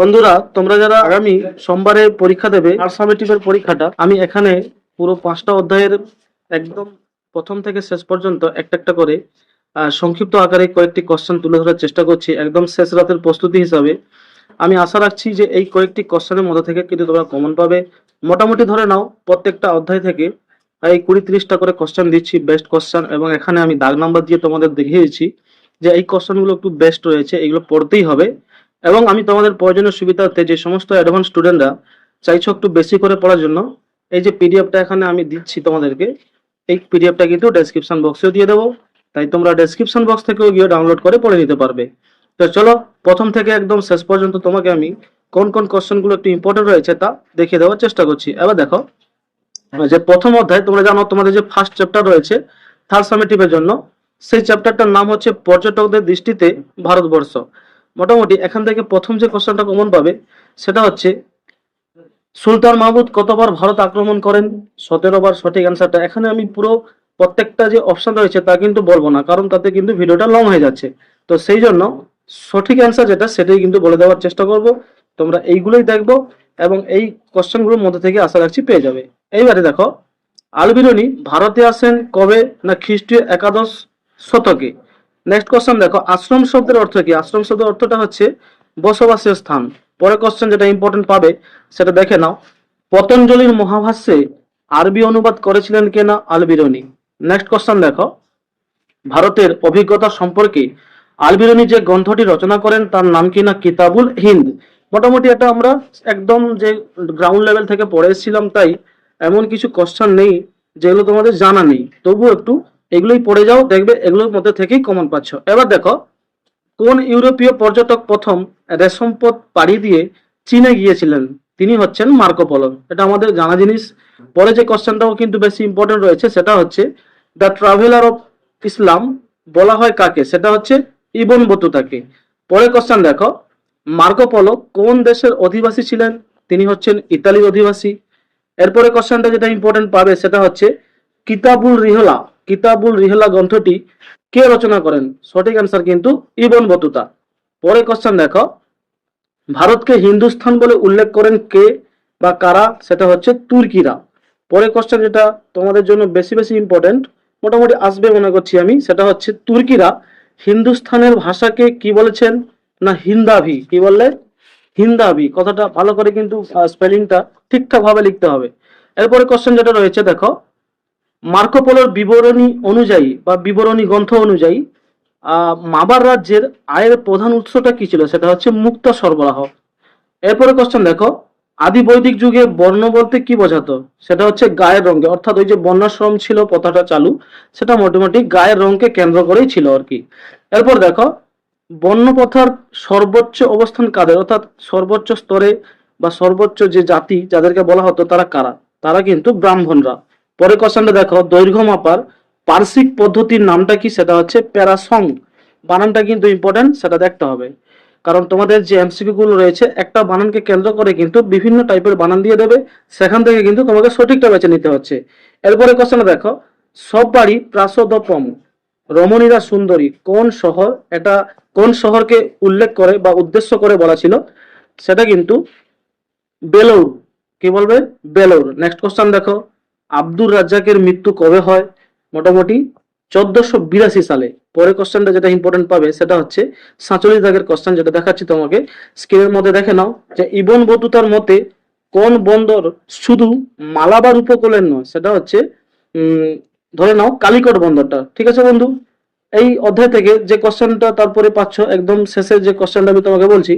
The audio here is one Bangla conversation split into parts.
বন্ধুরা, তোমরা যারা আগামী সোমবারে পরীক্ষা দেবে আর সামেটিভের পরীক্ষাটা, আমি এখানে পুরো পাঁচটা অধ্যায়ের একদম প্রথম থেকে শেষ পর্যন্ত একটা একটা করে সংক্ষিপ্ত আকারে কয়েকটি কোশ্চেন তুলে ধরার চেষ্টা করছি, একদম শেষ রাতের প্রস্তুতি হিসাবে। আমি আশা রাখছি যে এই কয়েকটি কোশ্চেনের মধ্যে থেকে কিন্তু তোমরা কমন পাবে। মোটামুটি ধরে নাও, প্রত্যেকটা অধ্যায় থেকে এই কুড়ি তিরিশটা করে কোশ্চেন দিচ্ছি বেস্ট কোশ্চেন এবং এখানে আমি দাগ নাম্বার দিয়ে তোমাদের দেখিয়েছি যে এই কোশ্চেনগুলো একটু বেস্ট রয়েছে, এগুলো পড়তেই হবে। এবং আমি তোমাদের প্রয়োজনীয় সুবিধার্থে যে সমস্ত অ্যাডভান্স স্টুডেন্টরা চাইছো একটু বেশি করে পড়ার জন্য, এই যে পিডিএফটা এখানে আমি দিচ্ছি তোমাদেরকে, এই পিডিএফটা কিন্তু ডেসক্রিপশন বক্সেও দিয়ে দেবো। তাই তোমরা ডেসক্রিপশন বক্স থেকেও গিয়ে ডাউনলোড করে পড়ে নিতে পারবে। তো চলো, প্রথম থেকে একদম শেষ পর্যন্ত তোমাকে আমি কোন কোন কোশ্চেনগুলো একটু ইম্পর্টেন্ট রয়েছে তা দেখিয়ে দেওয়ার চেষ্টা করছি। এবার দেখো, যে প্রথম অধ্যায়, তোমরা জানো তোমাদের যে ফার্স্ট চ্যাপ্টার রয়েছে থার্ড সামেটিভের জন্য, সেই চ্যাপ্টারটার নাম হচ্ছে পর্যটকদের দৃষ্টিতে ভারতবর্ষ। মোটামুটি এখান থেকে প্রথম যে কোশ্চেনটা কমন পাবে, সেটা হচ্ছে, সুলতান মাহমুদ কতবার ভারত আক্রমণ করেন? সতেরো বার সঠিক অ্যান্সারটা এখানে আমি পুরো প্রত্যেকটা যে অপশন রয়েছে তা কিন্তু বলব না, কারণ তাতে কিন্তু ভিডিওটা লং হয়ে যাচ্ছে। তো সেই জন্য সঠিক অ্যান্সার যেটা, সেটাই কিন্তু বলে দেওয়ার চেষ্টা করব। তোমরা এইগুলোই দেখব এবং এই কোশ্চেনগুলোর মধ্যে থেকে আশা রাখছি পেয়ে যাবে। এইবারে দেখো, আলবিরনি ভারতে আসেন কবে? না খ্রিস্টীয় একাদশ শতকে? নেক্সট কোশ্চেন দেখো, আশ্রম শব্দের অর্থ কি? আশ্রম শব্দের অর্থটা হচ্ছে বসবাসের স্থান। পরে কোশ্চেন যেটা ইম্পর্টেন্ট পাবে, সেটা দেখে নাও। পতঞ্জলির মহাভাষ্যে আরবি অনুবাদ করেছিলেন কেনা আলবিরনি। নেক্সট কোশ্চেন দেখো। ভারতের অভিজ্ঞতা সম্পর্কে আলবিরনি যে গ্রন্থটি রচনা করেন, তার নাম কিনা কিতাবুল হিন্দ। মোটামুটি এটা আমরা একদম যে গ্রাউন্ড লেভেল থেকে পড়ে এসেছিলাম, তাই এমন কিছু কোশ্চেন নেই, যেগুলো তোমাদের জানা নেই। তবুও একটু এগুলোই পড়ে যাও, দেখবে এগুলোর মধ্যে থেকেই কমন পাচ্ছ। এবার দেখো, কোন ইউরোপীয় পর্যটক প্রথম রেশম পথ পাড়ি দিয়ে চীনে গিয়েছিলেন? তিনি হচ্ছেন মার্কো পোলো। এটা আমাদের জানা জিনিস। পরে যে কোশ্চেনটাও কিন্তু বেশি ইম্পর্টেন্ট রয়েছে, সেটা হচ্ছে, দ্য ট্রাভেলার অফ ইসলাম বলা হয় কাকে? সেটা হচ্ছে ইবন বতুতাকে। পরে কোশ্চেন দেখো, মার্কো পোলো কোন দেশের অধিবাসী ছিলেন? তিনি হচ্ছেন ইতালির অধিবাসী। এরপরে কোশ্চেনটা যেটা ইম্পর্টেন্ট পাবে, সেটা হচ্ছে, কিতাবুল রিহলা কিতাবুল রিহলা গ্রন্থটি কে রচনা করেন? সঠিক অ্যান্সার কিন্তু ইবন বতুতা। পরে কোশ্চেন দেখো। ভারতকে হিন্দুস্থান বলে উল্লেখ করেন কে বা কারা? সেটা হচ্ছে তুর্কিরা। পরে কোশ্চেন যেটা তোমাদের জন্য বেশি বেশি ইম্পর্টেন্ট মোটামুটি আসবে মনে করছি আমি, সেটা হচ্ছে তুর্কিরা হিন্দুস্থানের ভাষাকে কি বলেছেন? না হিন্দাভি, কি বললে? হিন্দাভি। কথাটা ভালো করে কিন্তু স্পেলিংটা ঠিকঠাক ভাবে লিখতে হবে। এরপরে কোশ্চেন যেটা রয়েছে, দেখো। মার্কোপোলোর বিবরণী অনুযায়ী বা বিবরণী গ্রন্থ অনুযায়ী মাবার রাজ্যের আয়ের প্রধান উৎসটা কি ছিল? সেটা হচ্ছে মুক্ত সরবরাহ। এরপরে কোশ্চেন দেখো, আদি বৈদিক যুগে বর্ণ বলতে কি বোঝাতো? সেটা হচ্ছে গায়ের রঙকে অর্থাৎ ওই যে বর্ণাশ্রম ছিল, প্রথাটা চালু, সেটা মোটামুটি গায়ের রঙকে কেন্দ্র করেই ছিল আর কি। এরপর দেখো বর্ণপ্রথার সর্বোচ্চ অবস্থান কাদের? অর্থাৎ সর্বোচ্চ স্তরে বা সর্বোচ্চ যে জাতি, যাদেরকে বলা হতো তারা কারা? তারা কিন্তু ব্রাহ্মণরা। পরে কোশ্চেনটা দেখো, দৈর্ঘ্য মাপার পার্শ্বিক পদ্ধতির নামটা কি? সেটা হচ্ছে প্যারাসং। বানানটা কিন্তু ইম্পর্টেন্ট সেটা দেখতে হবে। কারণ তোমাদের যে এমসিকিউ গুলো রয়েছে, একটা বানানকে কেন্দ্র করে কিন্তু বিভিন্ন টাইপের বানান দিয়ে দেবে, সেখান থেকে কিন্তু তোমাকে সঠিকটা বেছে নিতে হচ্ছে। এরপরে কোশ্চেনটা দেখো সব বাড়ি প্রাসদপম, রমণীরা সুন্দরী, কোন শহর? এটা কোন শহরকে উল্লেখ করে বা উদ্দেশ্য করে বলা ছিল? সেটা কিন্তু বেলোর কি বলবে? বেলোর নেক্সট কোশ্চেন দেখো আব্দুর রাজ্জাকের মৃত্যু কবে হয়? মোটামুটি চোদ্দশো বিরাশি সালে। পরে কোশ্চেনটা যেটা ইম্পর্টেন্ট পাবে, সেটা হচ্ছে সাঁচল্লিশ দাগের কোশ্চেন যেটা দেখাচ্ছি তোমাকে। স্ক্রিনের মধ্যে দেখে নাও যে ইবন বতুতার মতে কোন বন্দর শুধু মালাবার উপকূলের নয়, সেটা হচ্ছে ধরে নাও কালিকট বন্দরটা। ঠিক আছে বন্ধু? এই অধ্যায় থেকে যে কোশ্চেনটা তারপরে পাচ্ছ, একদম শেষের যে কোশ্চেনটা আমি তোমাকে বলছি,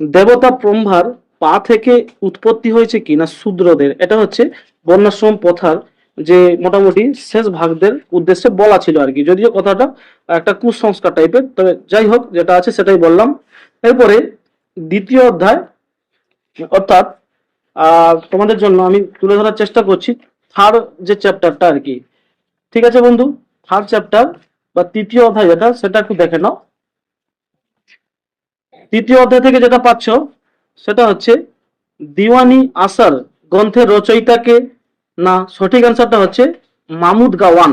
দেবতা ব্রহ্মার পা থেকে উৎপত্তি হয়েছে কি না শূদ্রদের? এটা হচ্ছে বর্ণাশ্রম প্রথার যে মোটামুটি শেষ ভাগদের উদ্দেশ্যে বলা ছিল আর কি। যদিও কথাটা একটা কুসংস্কার টাইপের তবে যাই হোক, যেটা আছে সেটাই বললাম। এরপরে দ্বিতীয় অধ্যায়, অর্থাৎ তোমাদের জন্য আমি তুলে ধরার চেষ্টা করছি থার্ড যে চ্যাপ্টারটা আর কি। ঠিক আছে বন্ধু? থার্ড চ্যাপ্টার বা তৃতীয় অধ্যায় যেটা, সেটা একটু দেখে নাও। তৃতীয় অধ্যায় থেকে যেটা পাচ্ছ, সেটা হচ্ছে দিওয়ানি আসার গ্রন্থের রচয়িতাকে, না, সঠিক অ্যান্সারটা হচ্ছে মামুদ গাওয়ান।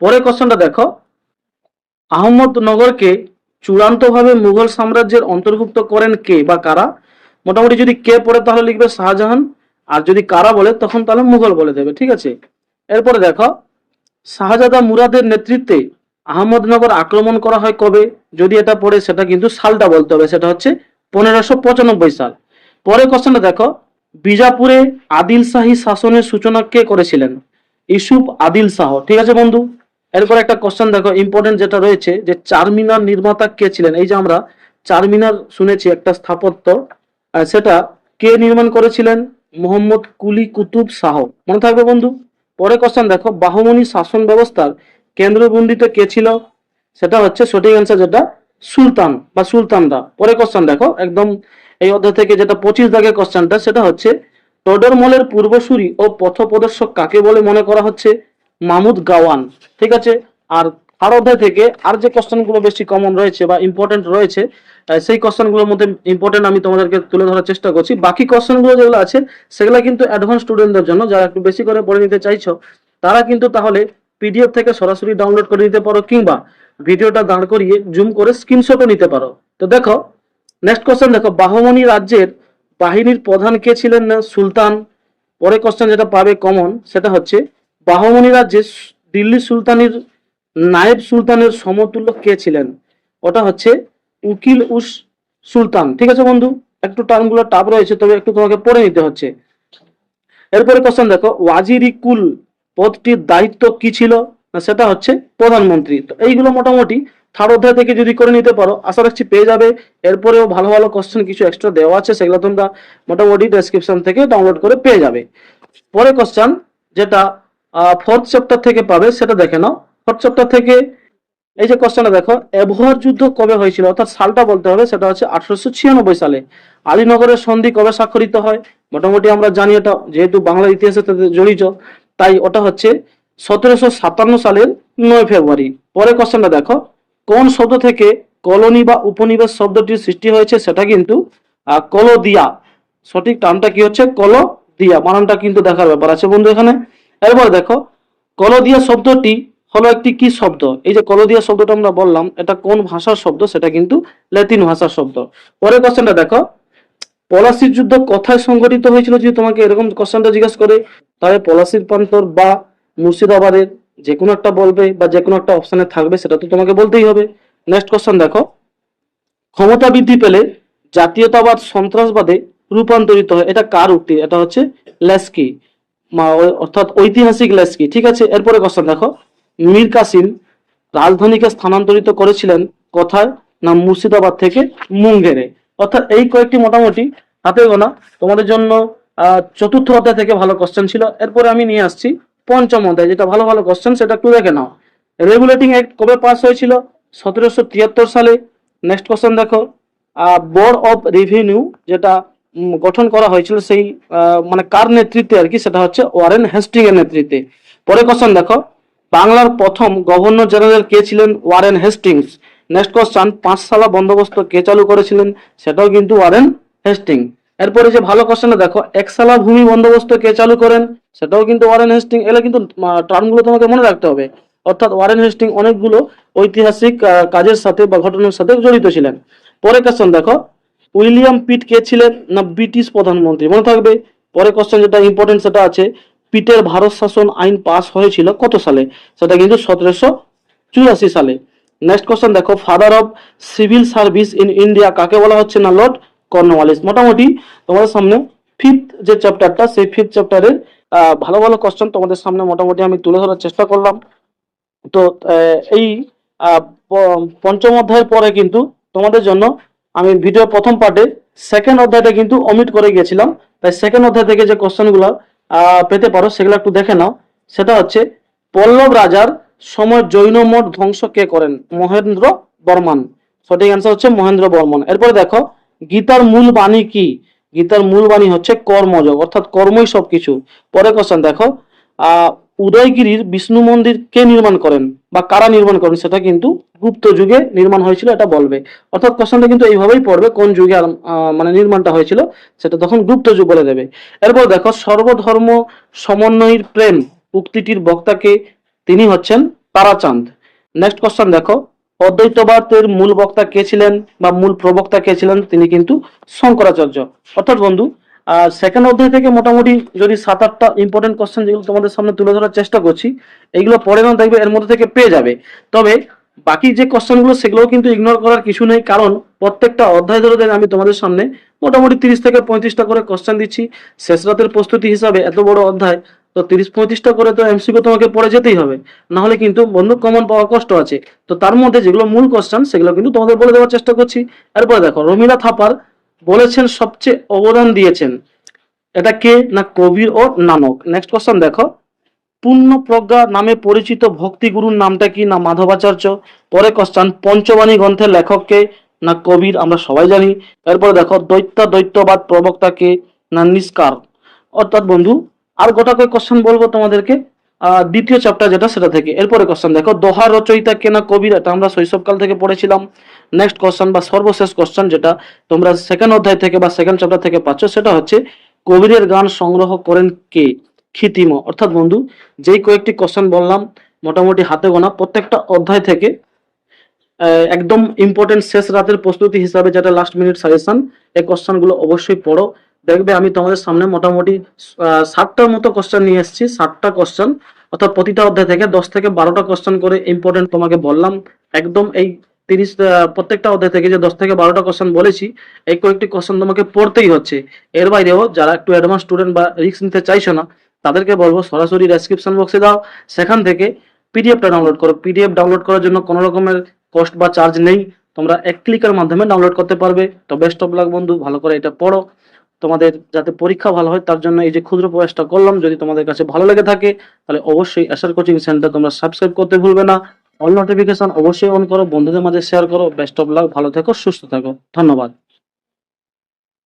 পরে কোশ্চেনটা দেখো। আহমদনগরকে চূড়ান্তভাবে মুঘল সাম্রাজ্যের অন্তর্ভুক্ত করেন কে বা কারা? মোটামুটি যদি কে পড়ে তাহলে লিখবে শাহজাহান, আর যদি কারা বলে, তখন তাহলে মুঘল বলে দেবে, ঠিক আছে? এরপরে দেখো, শাহজাদা মুরাদের নেতৃত্বে আহমদনগর আক্রমণ করা হয় কবে? যদি এটা পড়ে, সেটা কিন্তু সালটা বলতে হবে, সেটা হচ্ছে পনেরোশো পঁচানব্বই সাল। পরে কোশ্চেনটা দেখো বিজাপুরে আদিল শাহী শাসনের সূচনা কে করেছিলেন? ইসুফ আদিল শাহ। ঠিক আছে বন্ধু? এরপর একটা কোশ্চেন দেখো ইম্পর্টেন্ট যেটা রয়েছে যে চারমিনার নির্মাতা কে ছিলেন? এই যে আমরা চারমিনার শুনেছি একটা স্থাপত্য সেটা কে নির্মাণ করেছিলেন? মোহাম্মদ কুলি কুতুব শাহ। মনে থাকবে বন্ধু? পরে কোশ্চেন দেখো, বাহমনি শাসন ব্যবস্থার কেন্দ্রবন্দিত কে ছিল? সেটা হচ্ছে সঠিক অ্যান্সার যেটা সুলতান বা সুলতানরা। পরে কোশ্চেন দেখো, একদম এই অধ্যায় থেকে যেটা পঁচিশ দাগের কোশ্চেনটা সেটা হচ্ছে টডরমলের পূর্বসূরি ও পথপ্রদর্শক কাকে বলে মনে করা হচ্ছে? মামুদ গাওয়ান। ঠিক আছে? আর আর অধ্যায় থেকে আর যে কোশ্চেনগুলো বেশি কমন রয়েছে বা ইম্পর্টেন্ট রয়েছে সেই কোশ্চেনগুলোর মধ্যে ইম্পর্টেন্ট আমি তোমাদেরকে তুলে ধরার চেষ্টা করছি। বাকি কোশ্চেনগুলো যেগুলো আছে, সেগুলো কিন্তু অ্যাডভান্স স্টুডেন্টদের জন্য, যারা একটু বেশি করে পড়ে নিতে চাইছো, তারা কিন্তু তাহলে পিডিএফ থেকে সরাসরি ডাউনলোড করে নিতে পারো, কিংবা ভিডিওটা দাঁড় করিয়ে জুম করে স্ক্রিনশটও নিতে পারো। তো দেখো নেক্সট কোশ্চেন দেখো বাহমনি রাজ্যের বাহিনীর প্রধান কে ছিলেন না? সুলতান। পরে কোশ্চেন যেটা পাবে কমন সেটা হচ্ছে বাহমনি রাজ্যে দিল্লি সুলতানের, নায়েব সুলতানের সমতুল্য কে ছিলেন? ওটা হচ্ছে উকিল উস সুলতান। ঠিক আছে বন্ধু? একটু টার্মগুলো টাপ রয়েছে, তবে একটু তোমাকে পড়ে নিতে হচ্ছে। এরপরে কোশ্চেন দেখো ওয়াজিরি কুল পদটির দায়িত্ব কি ছিল? সেটা হচ্ছে প্রধানমন্ত্রী। তো এইগুলো মোটামুটি থার্ড অধ্যায় থেকে যদি করে নিতে পারো, আশা রাখছি পেয়ে যাবে। এরপরেও ভালো ভালো কোশ্চেন কিছু এক্সট্রা দেওয়া আছে, সেগুলো তোমরা মোটামুটি ডেসক্রিপশন থেকে ডাউনলোড করে পেয়ে যাবে। পরে কোশ্চেন যেটা ফোর্থ চ্যাপ্টার থেকে পাবে, সেটা দেখে নাও। ফোর্থ চ্যাপ্টার থেকে এই যে কোশ্চেনটা দেখো এবহর যুদ্ধ কবে হয়েছিল? অর্থাৎ সালটা বলতে হবে, সেটা হচ্ছে আঠারোশো ছিয়ানব্বই সালে। আলীনগরের সন্ধি কবে স্বাক্ষরিত হয়? মোটামুটি আমরা জানি এটা যেহেতু বাংলার সাথে জড়িত, তাই ওটা হচ্ছে সতেরোশো সাতান্ন সালের নয় ফেব্রুয়ারি। পরে কোশ্চেনটা দেখো। কোন শব্দ থেকে কলোনি বা উপনিবেশ শব্দটির সৃষ্টি হয়েছে সেটা কিন্তু কলোদিয়া। সঠিক টার্মটা কি হচ্ছে? কলো দিয়া বানানটা কিন্তু দেখার ব্যাপার আছে বন্ধু এখানে। এরপর দেখো, কলোদিয়া শব্দটি হলো একটি কি শব্দ? এই যে কলোদিয়া শব্দটা আমরা বললাম, এটা কোন ভাষার শব্দ? সেটা কিন্তু ল্যাতিন ভাষার শব্দ। পরের কোশ্চেনটা দেখো, পলাশির যুদ্ধ কোথায় সংঘটিত হয়েছিল যদি তোমাকে এরকম কোশ্চেনটা জিজ্ঞেস করে, তাহলে পলাশির প্রান্তর বা মুর্শিদাবাদের যে কোনো একটা বলবে বা যে কোনো একটা অপশানে থাকবে, সেটা তো তোমাকে বলতেই হবে। নেক্সট কোশ্চেন দেখো। ক্ষমতা বৃদ্ধি পেলে জাতীয়তাবাদ সন্ত্রাসবাদে রূপান্তরিত হয়, এটা কার উক্তি? এটা হচ্ছে লেস্কি অর্থাৎ ঐতিহাসিক লেস্কি, ঠিক আছে? এরপরে কোশ্চেন দেখো। মীর কাসিম রাজধানীকে স্থানান্তরিত করেছিলেন কোথায় না মুর্শিদাবাদ থেকে মুঙ্গেরে। অর্থাৎ এই কয়েকটি মোটামুটি হাতে গোনা। তোমাদের জন্য চতুর্থ অধ্যায় থেকে ভালো কোশ্চেন ছিল। এরপরে আমি নিয়ে আসছি। পঞ্চম অধ্যায়, যেটা ভালো ভালো কোশ্চেন সেটা একটু দেখে নাও। রেগুলেটিং অ্যাক্ট কবে পাস হয়েছিল? সতেরোশো তিয়াত্তর সালে। নেক্সট কোশ্চেন দেখো। বোর্ড অফ রেভিনিউ যেটা গঠন করা হয়েছিল সেই মানে কার নেতৃত্বে আর কি, সেটা হচ্ছে ওয়ারেন হেস্টিং এর নেতৃত্বে। পরে কোশ্চেন দেখো। বাংলার প্রথম গভর্নর জেনারেল কে ছিলেন? ওয়ারেন হেস্টিংস নেক্সট কোশ্চেন পাঁচশালা বন্দোবস্ত কে চালু করেছিলেন? সেটাও কিন্তু ওয়ারেন হেস্টিং এরপরে যে ভালো কোশ্চেনটা দেখো একসালা ভূমি বন্দোবস্ত কে চালু করেন? সেটাও কিন্তু ওয়ারেন হেস্টিং এগুলো কিন্তু টার্মগুলো তোমাকে মনে রাখতে হবে। অর্থাৎ ওয়ারেন হেস্টিং অনেকগুলো ঐতিহাসিক কাজের সাথে বা ঘটনার সাথে জড়িত ছিলেন। পরে কোশ্চেন দেখো, উইলিয়াম পিট কে ছিলেন না ব্রিটিশ প্রধানমন্ত্রী? মনে থাকবে পরে কোশ্চেন যেটা ইম্পর্টেন্ট সেটা আছে, পিটের ভারত শাসন আইন পাস হয়েছিল কত সালে? সেটা কিন্তু সতেরোশো চুরাশি সালে। নেক্সট কোশ্চেন দেখো father of civil service in India কাকে বলা হচ্ছে না লর্ড কর্নওয়ালিস মোটামুটি তোমাদের সামনে ফিফথ যে চ্যাপ্টারটা সেই ফিফথ চ্যাপ্টারের ভালো ভালো কোশ্চেন তোমাদের সামনে মোটামুটি আমি তুলে ধরার চেষ্টা করলাম। তো এই পঞ্চম অধ্যায়ের পরে কিন্তু তোমাদের জন্য আমি ভিডিও প্রথম পার্টে সেকেন্ড অধ্যায়টা কিন্তু অমিট করে গিয়েছিলাম। তাই সেকেন্ড অধ্যায় থেকে যে কোশ্চেনগুলো পেতে পারো, সেগুলো একটু দেখে নাও। সেটা হচ্ছে, পল্লব রাজার সময় জৈন মঠ ধ্বংস কে করেন? মহেন্দ্র বর্মন। সঠিক অ্যান্সার হচ্ছে মহেন্দ্র বর্মন। এরপরে দেখো গীতার মূল বাণী কি? গীতার মূল বাণী হচ্ছে কর্মযোগ, অর্থাৎ কর্মই সবকিছু। পরে কোশ্চেন দেখো। আহ উদয়গিরির বিষ্ণু মন্দির কে নির্মাণ করেন বা কারা নির্মাণ করেন সেটা কিন্তু গুপ্ত যুগে নির্মাণ হয়েছিল, এটা বলবে। অর্থাৎ কোশ্চেনটা কিন্তু এইভাবেই পড়বে, কোন যুগে মানে নির্মাণটা হয়েছিল, সেটা তখন গুপ্ত যুগ বলে দেবে। এরপর দেখো, সর্বধর্ম সমন্বয়ের প্রেম উক্তিটির বক্তাকে তিনি হচ্ছেন তারাচাঁদ। নেক্সট কোশ্চেন দেখো। অদ্বৈতবাদের মূল বক্তা কে ছিলেন বা মূল প্রবক্তা কে ছিলেন তিনি কিন্তু শঙ্করাচার্য। অর্থাৎ বন্ধু সেকেন্ড অধ্যায় থেকে মোটামুটি যদি সাত আটটা ইম্পর্টেন্ট কোশ্চেন যেগুলো তোমাদের সামনে তুলে ধরার চেষ্টা করছি এইগুলো পরে না দেখবে এর মধ্যে থেকে পেয়ে যাবে। তবে বাকি যে কোশ্চেনগুলো সেগুলো কিন্তু ইগনোর করার কিছু নেই, কারণ প্রত্যেকটা অধ্যায় ধরে ধরে আমি তোমাদের সামনে মোটামুটি তিরিশ থেকে পঁয়ত্রিশটা করে কোশ্চেন দিচ্ছি। শেষ রাতের প্রস্তুতি হিসাবে এত বড় অধ্যায় তো তিরিশ পঁয়ত্রিশটা করে তো এমসিকিউ তোমাকে পড়ে যেতেই হবে। না হলে কিন্তু বন্ধু কমন পাওয়া কষ্ট আছে। তো তার মধ্যে যেগুলো মূল কোশ্চেন সেগুলো কিন্তু তোমাদের বলে দেওয়ার চেষ্টা করছি। এরপরে দেখো রমিলা থাপার বলেছেন সবচেয়ে অবদান দিয়েছেন। এটা কে না কবির ও নানক? নেক্সট কোশ্চেন দেখো। পূর্ণ প্রজ্ঞা নামে পরিচিত ভক্তিগুরুর নামটা কি? না মাধবাচার্য? পরে কোশ্চেন পঞ্চবাণী গ্রন্থের লেখককে না কবির? আমরা সবাই জানি। এরপরে দেখো দৈত্য দৈত্যবাদ প্রবক্তাকে না নিষ্কার? অর্থাৎ বন্ধু আর গোটা কয়েক কোশ্চেন বলব তোমাদেরকে? দ্বিতীয় চ্যাপ্টার যেটা, সেটা থেকে। এরপরে কোশ্চেন দেখো, দোহা রচয়িতা কে না কবির, এটা আমরা শৈশবকাল থেকে পড়েছিলাম। নেক্সট কোশ্চেন বা সর্বশেষ কোশ্চেন যেটা তোমরা সেকেন্ড অধ্যায় থেকে বা সেকেন্ড চ্যাপ্টার থেকে পাচ্ছ, সেটা হচ্ছে, কবিরের গান সংগ্রহ করেন কে? খিতিম অর্থাৎ বন্ধু, যেই কয়েকটি কোশ্চেন বললাম, মোটামুটি হাতে গোনা, প্রত্যেকটা অধ্যায় থেকে একদম ইম্পর্টেন্ট শেষ রাতের প্রস্তুতি হিসাবে যেটা লাস্ট মিনিট সাজেশন এই কোশ্চেনগুলো অবশ্যই পড়ো। দেখবে আমি তোমাদের সামনে মোটামুটি ষাটটার মতো কোশ্চেন নিয়ে এসেছি ষাটটা কোশ্চেন অর্থাৎ প্রতিটা অধ্যায় থেকে দশ থেকে বারোটা কোশ্চেন করে ইম্পর্টেন্ট তোমাকে বললাম। একদম এই তিরিশ প্রত্যেকটা অধ্যায় থেকে যে দশ থেকে বারোটা কোশ্চেন বলেছি, এই কয়েকটি কোশ্চেন তোমাকে পড়তেই হচ্ছে। এর বাইরেও যারা একটু অ্যাডভান্স স্টুডেন্ট বা রিস্ক নিতে চাইছো না, তাদেরকে বলব সরাসরি ডেসক্রিপশন বক্সে দাও সেখান থেকে পিডিএফটা ডাউনলোড করো। পিডিএফ ডাউনলোড করার জন্য কোনো রকমের কস্ট বা চার্জ নেই। তোমরা এক ক্লিকের মাধ্যমে ডাউনলোড করতে পারবে। তো বেস্ট অফ লাক বন্ধু, ভালো করে এটা পড়ো। তোমাদের যাতে পরীক্ষা ভালো হয়, তার জন্য এই যে ক্ষুদ্র প্রয়াসটা করলাম। যদি তোমাদের কাছে ভালো লেগে থাকে, তাহলে অবশ্যই এসআর কোচিং সেন্টার তোমরা সাবস্ক্রাইব করতে ভুলবে না। অল নোটিফিকেশন অবশ্যই অন করো, বন্ধুদের মাঝে শেয়ার করো। বেস্ট অফ লাভ ভালো থেকো, সুস্থ থাকো। ধন্যবাদ।